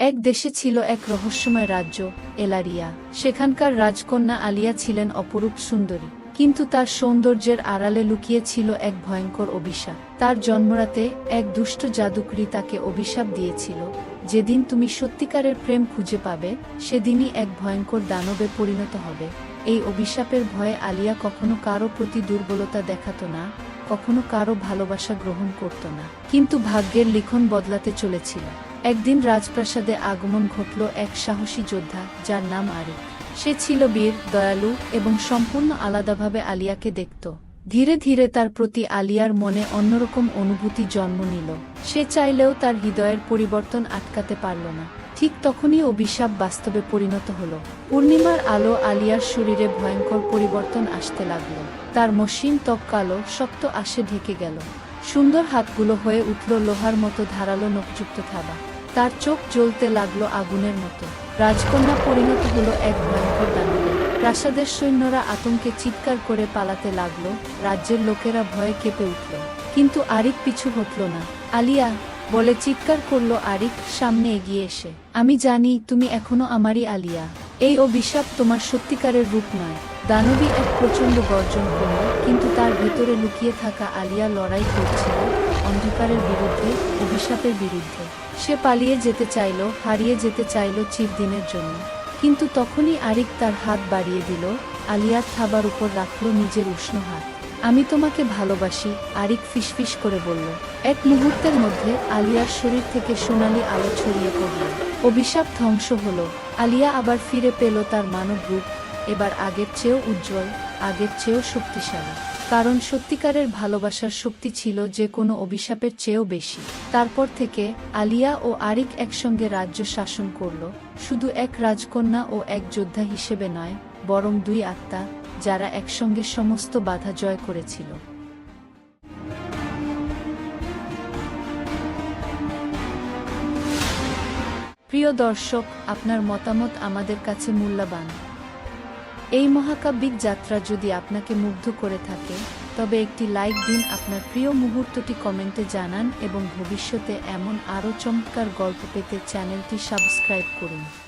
এক দেশে ছিল এক রহস্যময় রাজ্য, এলারিয়া। সেখানকার রাজকন্যা আলিয়া ছিলেন অপরূপ সুন্দরী, কিন্তু তার সৌন্দর্যের আড়ালে লুকিয়ে ছিল এক ভয়ঙ্কর অভিশাপ। তার জন্মরাতে এক দুষ্ট জাদুকরি তাকে অভিশাপ দিয়েছিল, যেদিন তুমি সত্যিকারের প্রেম খুঁজে পাবে, সেদিনই এক ভয়ঙ্কর দানবে পরিণত হবে। এই অভিশাপের ভয়ে আলিয়া কখনো কারও প্রতি দুর্বলতা দেখাত না, কখনো কারও ভালোবাসা গ্রহণ করত না। কিন্তু ভাগ্যের লিখন বদলাতে চলেছিল। একদিন রাজপ্রাসাদে আগমন ঘটল এক সাহসী যোদ্ধা, যার নাম আরিক সে ছিল বীর, দয়ালু এবং সম্পূর্ণ আলাদাভাবে আলিয়াকে দেখত। ধীরে ধীরে তার প্রতি আলিয়ার মনে অন্যরকম অনুভূতি জন্ম নিল। সে চাইলেও তার হৃদয়ের পরিবর্তন আটকাতে পারল না। ঠিক তখনই অভিশাপ বাস্তবে পরিণত হল। পূর্ণিমার আলো আলিয়ার শরীরে ভয়ঙ্কর পরিবর্তন আসতে লাগল। তার মসৃণ ত্বক কালো, শক্ত আসে ঢেকে গেল। সুন্দর হাতগুলো হয়ে উঠল লোহার মতো ধারালো নখযুক্ত থাবা। তার চোখ জ্বলতে লাগল আগুনের মতো। রাজকন্যা পরিণত হলো এক ভয়ঙ্কর দানবে। প্রাসাদের সৈন্যরা আতঙ্কে চিৎকার করে পালাতে লাগল। রাজ্যের লোকেরা ভয়ে কেঁপে উঠল। কিন্তু আরিক পিছু হটল না। আলিয়া বলে চিৎকার করল আরিক সামনে এগিয়ে এসে। আমি জানি তুমি এখনও আমারই আলিয়া। এই অভিশাপ তোমার সত্যিকারের রূপ নয়। দানবী এক প্রচণ্ড গর্জন করল, কিন্তু তার ভেতরে লুকিয়ে থাকা আলিয়া লড়াই করছিল অন্ধকারের বিরুদ্ধে, অভিশাপের বিরুদ্ধে। সে পালিয়ে যেতে চাইল, হারিয়ে যেতে চাইল চিরদিনের জন্য। কিন্তু তখনই আরিক তার হাত বাড়িয়ে দিল, আলিয়ার থাবার উপর রাখল নিজের উষ্ণ হাত। আমি তোমাকে ভালোবাসি, আরিক ফিসফিস করে বলল। এক মুহূর্তের মধ্যে আলিয়ার শরীর থেকে সোনালি আলো ছড়িয়ে পড়ল। অভিশাপ ধ্বংস হলো। আলিয়া আবার ফিরে পেল তার মানব রূপ, এবার আগের চেয়েও উজ্জ্বল, আগের চেয়েও শক্তিশালী। কারণ সত্যিকারের ভালোবাসার শক্তি ছিল যে কোনো অভিশাপের চেয়েও বেশি। তারপর থেকে আলিয়া ও আরিক একসঙ্গে রাজ্য শাসন করল, শুধু এক রাজকন্যা ও এক যোদ্ধা হিসেবে নয় বরং দুই আত্মা, যারা একসঙ্গে সমস্ত বাধা জয় করেছিল। প্রিয় দর্শক, আপনার মতামত আমাদের কাছে মূল্যবান। এই মহাকাব্যিক যাত্রা যদি আপনাকে মুগ্ধ করে থাকে, তবে একটি লাইক দিন আপনার প্রিয় মুহূর্তটি কমেন্টে জানান এবং ভবিষ্যতে এমন আরও চমৎকার গল্প পেতে চ্যানেলটি সাবস্ক্রাইব করুন।